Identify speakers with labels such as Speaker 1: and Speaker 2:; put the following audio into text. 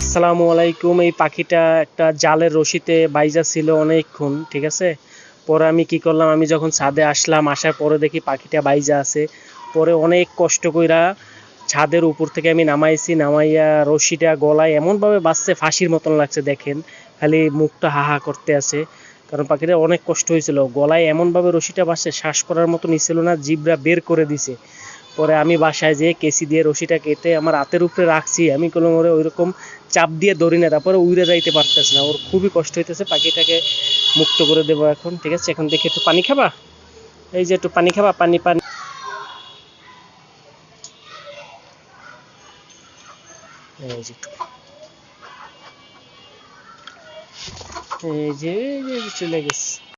Speaker 1: আসসালামু আলাইকুম। এই পাখিটা একটা জালের রশিতে বাইজা ছিল অনেকক্ষণ, ঠিক আছে? পরে আমি কি করলাম, আমি যখন ছাদে আসলাম, আসার পরে দেখি পাখিটা বাইজা আছে। পরে অনেক কষ্ট কইরা ছাদের উপর থেকে আমি নামাইছি, নামাইয়া রশিটা গলায় এমনভাবে বাজছে, ফাঁসির মতন লাগছে, দেখেন। খালি মুখটা হাহা করতে আছে। কারণ পাখিটা অনেক কষ্ট হয়েছিল। গলায় এমনভাবে রশিটা বাজছে, শ্বাস করার মতো নিছিল না, জিবরা বের করে দিছে। পরে আমি বাসায় যেয়ে কেসি দিয়ে রশিটা কেটে আমার হাতের উপরে রাখছি। আমি কোনো ওরে, ওইরকম চাপ দিয়ে ধরি না, তারপরে উড়ে যাইতে পারতেছে না। ওর খুবই কষ্ট হইতেছে, পাখিটাকে মুক্ত করে দেবো এখন, ঠিক আছে? এখন দেখি, একটু পানি খাবা? এই যে একটু পানি খাবা, পানি পানি। এই যে, চলে গেছে।